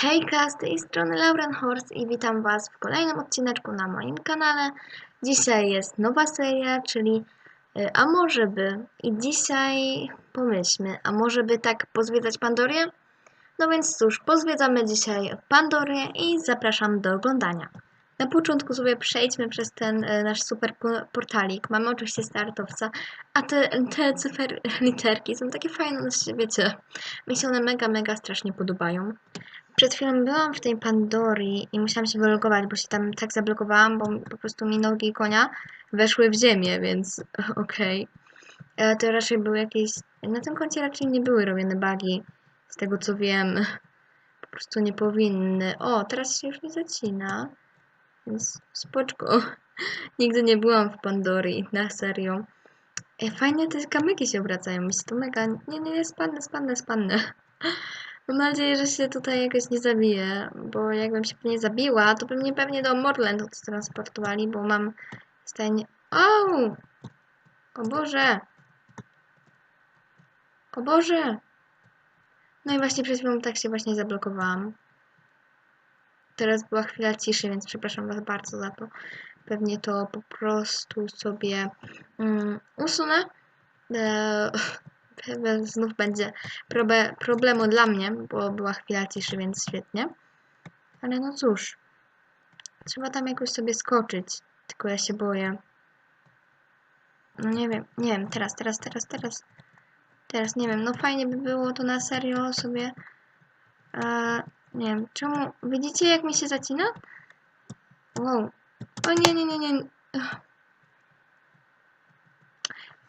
Hejka, z tej strony Lauren Horst i witam Was w kolejnym odcineczku na moim kanale. Dzisiaj jest nowa seria, czyli y, A może by? I dzisiaj pomyślmy, a może by tak pozwiedzać Pandorię? No więc cóż, pozwiedzamy dzisiaj Pandorię i zapraszam do oglądania. Na początku sobie przejdźmy przez ten y, nasz super po- portalik. Mamy oczywiście startowca, a te, te cyfer literki są takie fajne, wiecie, mi się one mega, mega strasznie podobają. Przed chwilą byłam w tej Pandorii i musiałam się wylogować, bo się tam tak zablokowałam, bo po prostu mi nogi konia weszły w ziemię, więc okej. Okay. To raczej były jakieś... Na tym koncie raczej nie były robione bugi, z tego co wiem. Po prostu nie powinny. O, teraz się już nie zacina, więc spoczko. Nigdy nie byłam w Pandorii, na serio. Ej, fajnie te kamyki się obracają, mi się to mega... Nie, nie, nie, spadnę, spadnę, spadnę. Mam nadzieję, że się tutaj jakoś nie zabiję, bo jakbym się nie zabiła, to by mnie pewnie do Morland transportowali, bo mam stajnie... O! O Boże! O Boże! No i właśnie przed chwilą tak się właśnie zablokowałam. Teraz była chwila ciszy, więc przepraszam Was bardzo za to. Pewnie to po prostu sobie mm, usunę. Eee, znów będzie probe, problemu dla mnie, bo była chwila ciszy, więc świetnie. Ale no cóż, trzeba tam jakoś sobie skoczyć, tylko ja się boję. No nie wiem, nie wiem, teraz, teraz, teraz, teraz, teraz, nie wiem, no fajnie by było to na serio sobie, e, nie wiem, czemu, widzicie jak mi się zacina? Wow, o nie, nie, nie, nie, Ugh.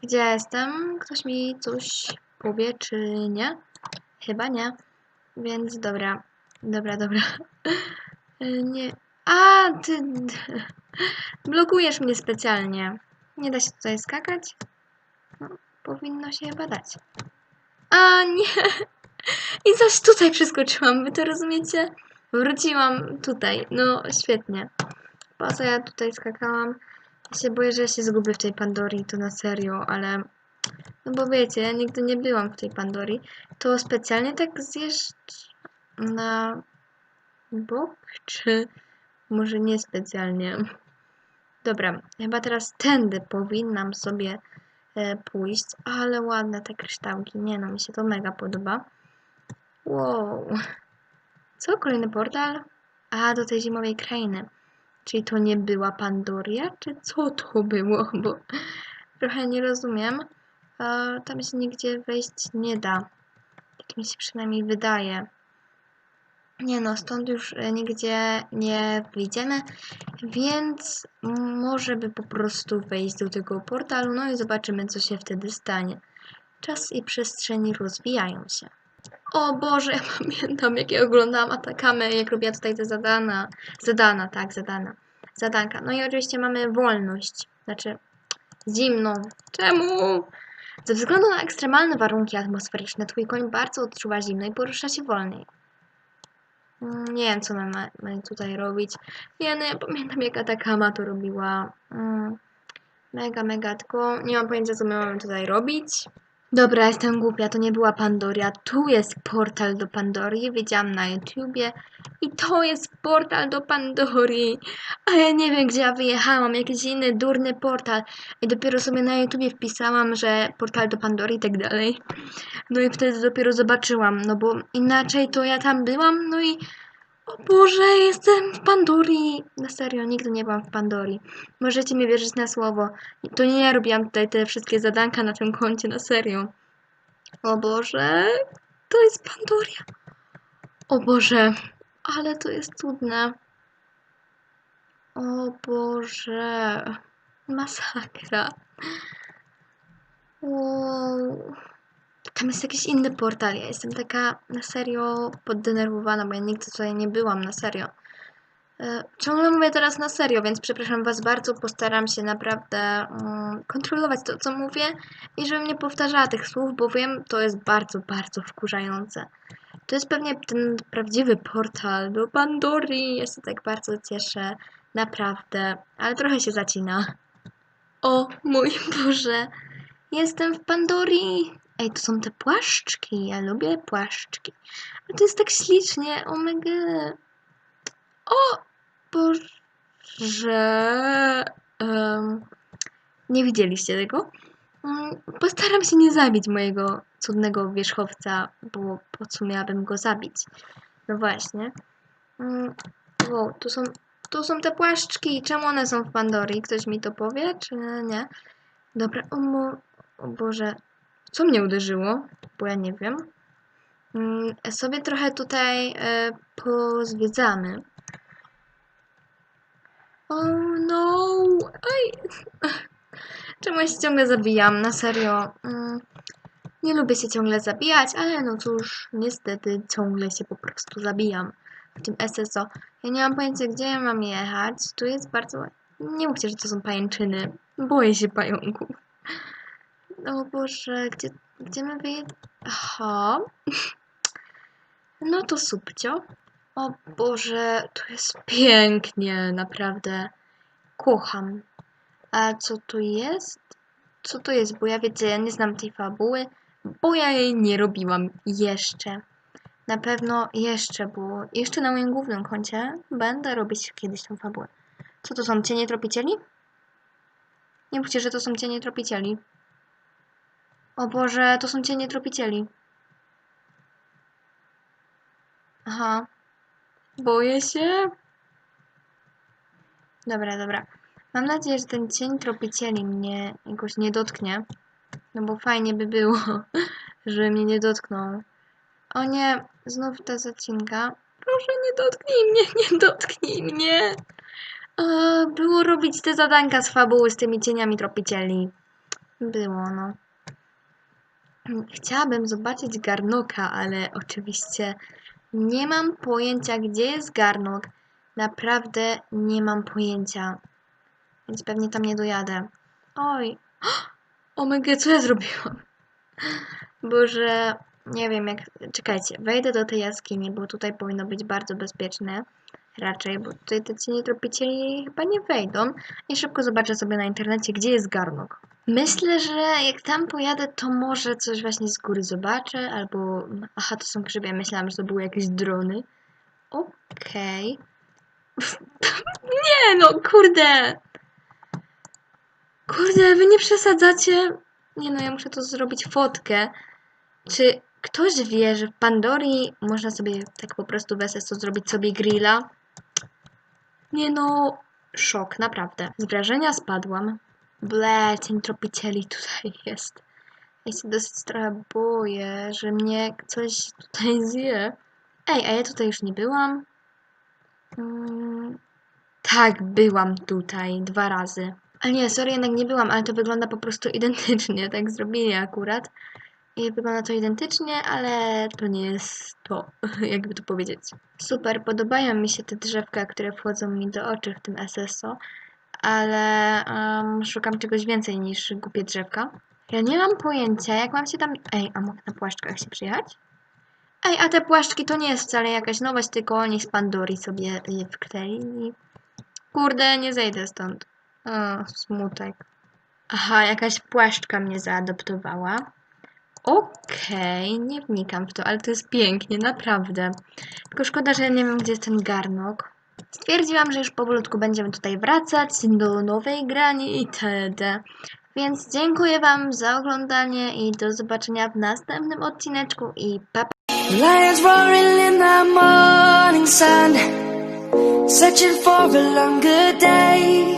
Gdzie jestem? Ktoś mi coś powie, czy nie? Chyba nie. Więc dobra. Dobra, dobra. Y, Nie. A, ty... Blokujesz mnie specjalnie. Nie da się tutaj skakać? No, powinno się chyba dać. A, nie. I coś tutaj przeskoczyłam. Wy to rozumiecie? Wróciłam tutaj. No, świetnie. Po co ja tutaj skakałam? Się boję, że się zgubię w tej Pandorii, to na serio, ale... No bo wiecie, ja nigdy nie byłam w tej Pandorii. To specjalnie tak zjeżdż na bok, czy może nie specjalnie? Dobra, chyba teraz tędy powinnam sobie e, pójść, ale ładne te kryształki. Nie no, mi się to mega podoba. Wow. Co? Kolejny portal? A, do tej zimowej krainy. Czyli to nie była Pandoria, czy co to było? Bo trochę nie rozumiem. E, tam się nigdzie wejść nie da. Tak mi się przynajmniej wydaje. Nie no, stąd już e, nigdzie nie wyjdziemy, więc może by po prostu wejść do tego portalu, no i zobaczymy, co się wtedy stanie. Czas i przestrzeni rozwijają się. O Boże, ja pamiętam, jak ja oglądałam Atakamy, jak robiła tutaj te zadana. Zadana, tak, zadana. Zadanka. No i oczywiście mamy wolność. Znaczy, zimną. Czemu? Ze względu na ekstremalne warunki atmosferyczne, twój koń bardzo odczuwa zimno i porusza się wolniej. Mm, Nie wiem, co mamy, mamy tutaj robić. Ja nie pamiętam, jak Atakama to robiła. Mm, Mega, mega, tylko nie mam pojęcia, co my mamy tutaj robić. Dobra, jestem głupia, to nie była Pandoria. Tu jest portal do Pandorii, widziałam na YouTubie. I to jest portal do Pandorii. A ja nie wiem, gdzie ja wyjechałam, jakiś inny durny portal. I dopiero sobie na YouTubie wpisałam, że portal do Pandorii i tak dalej. No i wtedy dopiero zobaczyłam, no bo inaczej to ja tam byłam, no i... O Boże, jestem w Pandorii! Na serio, nigdy nie byłam w Pandorii. Możecie mi wierzyć na słowo. To nie ja robiłam tutaj te wszystkie zadanka na tym koncie, na serio. O Boże, to jest Pandoria. O Boże, ale to jest cudne. O Boże, masakra. Wow. Tam jest jakiś inny portal. Ja jestem taka na serio poddenerwowana, bo ja nigdy tutaj nie byłam, na serio. E, Ciągle mówię teraz na serio, więc przepraszam Was bardzo. Postaram się naprawdę mm, kontrolować to, co mówię i żebym nie powtarzała tych słów, bo wiem, to jest bardzo, bardzo wkurzające. To jest pewnie ten prawdziwy portal do Pandorii. Ja się tak bardzo cieszę. Naprawdę. Ale trochę się zacina. O mój Boże. Jestem w Pandorii. Ej, to są te płaszczki. Ja lubię płaszczki. A to jest tak ślicznie. Omega. O! Boże. Em, nie widzieliście tego? Mm, Postaram się nie zabić mojego cudnego wierzchowca, bo po co miałabym go zabić? No właśnie. Mm, Wow, tu są, tu są te płaszczki. Czemu one są w Pandorii? Ktoś mi to powie, czy nie? Dobra, o, mo, o Boże. Co mnie uderzyło? Bo ja nie wiem. Mm, Sobie trochę tutaj e, pozwiedzamy. Oh no! Aj! Czemu ja się ciągle zabijam? Na serio. Mm, nie lubię się ciągle zabijać, ale no cóż, niestety ciągle się po prostu zabijam w tym SSO. Ja nie mam pojęcia, gdzie ja mam jechać. Tu jest bardzo... Nie mówcie, że to są pajęczyny. Boję się pająków. O Boże, gdzie, gdzie my wyjedziemy? Aha. No to subcio. O Boże, tu jest pięknie, naprawdę. Kocham. A co tu jest? Co to jest? Bo ja wiecie, ja nie znam tej fabuły, bo ja jej nie robiłam jeszcze. Na pewno jeszcze, bo jeszcze na moim głównym koncie będę robić kiedyś tą fabułę. Co to są cienie tropicieli? Nie mówcie, że to są cienie tropicieli. O Boże, to są cienie tropicieli. Aha. Boję się. Dobra, dobra. Mam nadzieję, że ten cień tropicieli mnie jakoś nie dotknie. No bo fajnie by było, żeby mnie nie dotknął. O nie, znów ta zacinka. Proszę, nie dotknij mnie, nie dotknij mnie. A, było robić te zadanka z fabuły z tymi cieniami tropicieli. Było, no. Chciałabym zobaczyć garnoka, ale oczywiście nie mam pojęcia, gdzie jest garnok. Naprawdę nie mam pojęcia. Więc pewnie tam nie dojadę. Oj. Omega, co ja zrobiłam? Boże, nie wiem jak... Czekajcie, wejdę do tej jaskini, bo tutaj powinno być bardzo bezpieczne. Raczej, bo tutaj te cienie tropicieli chyba nie wejdą. I szybko zobaczę sobie na internecie, gdzie jest garnok. Myślę, że jak tam pojadę, to może coś właśnie z góry zobaczę, albo... Aha, to są grzyby, myślałam, że to były jakieś drony. Okej. nie no, kurde! Kurde, wy nie przesadzacie? Nie no, ja muszę to zrobić fotkę. Czy ktoś wie, że w Pandorii można sobie tak po prostu w SSO zrobić sobie grilla? Nie no, szok, naprawdę. Z wrażenia spadłam. Ble, cień tropicieli tutaj jest. Ja się dosyć trochę boję, że mnie coś tutaj zje. Ej, a ja tutaj już nie byłam? Mm, tak, byłam tutaj dwa razy. Ale nie, sorry, jednak nie byłam, ale to wygląda po prostu identycznie, tak zrobili akurat. I wygląda to identycznie, ale to nie jest to, jakby to powiedzieć. Super, podobają mi się te drzewka, które wchodzą mi do oczu w tym SSO, ale um, szukam czegoś więcej niż głupie drzewka. Ja nie mam pojęcia, jak mam się tam... Ej, a mogę na płaszczkach się przyjechać? Ej, a te płaszczki to nie jest wcale jakaś nowość, tylko oni z Pandorii sobie je wkleili. Kurde, nie zejdę stąd. O, smutek. Aha, jakaś płaszczka mnie zaadoptowała. Okej, nie wnikam w to, ale to jest pięknie, naprawdę. Tylko szkoda, że ja nie wiem, gdzie jest ten garnok. Stwierdziłam, że już powolutku będziemy tutaj wracać do nowej grani itd. Więc dziękuję Wam za oglądanie i do zobaczenia w następnym odcineczku i pa! pa.